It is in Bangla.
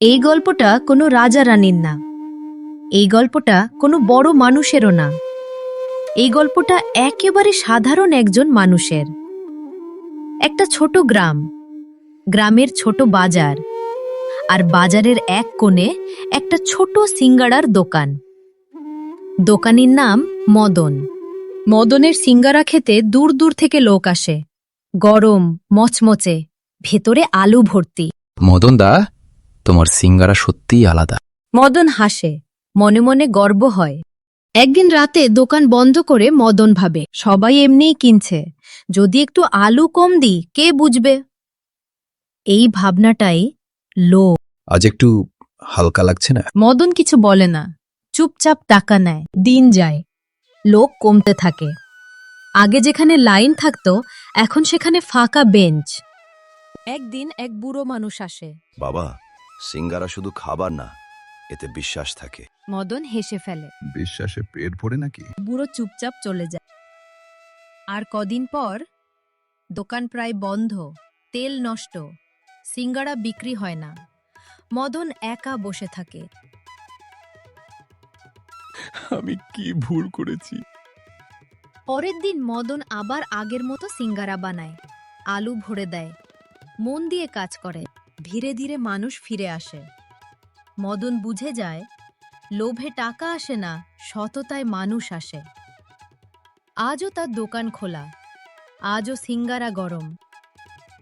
এই গল্পটা কোনো রাজা রানীর না। এই গল্পটা কোনো বড় মানুষেরও না। এই গল্পটা একেবারে সাধারণ একজন মানুষের। একটা ছোট গ্রাম। গ্রামের ছোট বাজার। আর বাজারের এক কোণে একটা ছোট সিঙ্গাড়ার দোকান। দোকানের নাম মদন। মদনের সিঙ্গারা খেতে দূর দূর থেকে লোক আসে। গরম, মচমচে, ভেতরে আলু ভর্তি। মদন দা তোমার সিঙ্গারা সত্যিই আলাদা। মদন হাসে মনে মনে গর্ব হয়। একদিন রাতে দোকান বন্ধ করে মদন ভাবে সবাই এমনিই কিনছে। যদি একটু আলু কম দিই কে বুঝবে? এই ভাবনাটাই লোভ। আজ একটু হালকা লাগছে না? মদন কিছু বলে না চুপচাপ টাকা নেয় দিন যায়। লোক কমতে থাকে। আগে যেখানে লাইন থাকতো এখন সেখানে ফাঁকা বেঞ্চ। একদিন এক বুড়ো মানুষ আসে। বাবা সিঙ্গারা শুধু খাবার না এতে বিশ্বাস থাকে। মদন হেসে ফেলে। বিশ্বাসে পেট ভরে নাকি? বুড়ো চুপচাপ চলে যায়। আর কদিন পর দোকান প্রায় বন্ধ তেল নষ্ট সিঙ্গারা বিক্রি হয় না। মদন একা বসে থাকে। আমি কি ভুল করেছি? পরের দিন মদন আবার আগের মতো সিঙ্গারা বানায় আলু ভরে দেয় মন দিয়ে কাজ করে। ধীরে ধীরে মানুষ ফিরে আসে। মদন বুঝে যায়, লোভে টাকা আসে না, সততায় মানুষ আসে। আজও তার দোকান খোলা। আজও সিঙ্গারা গরম।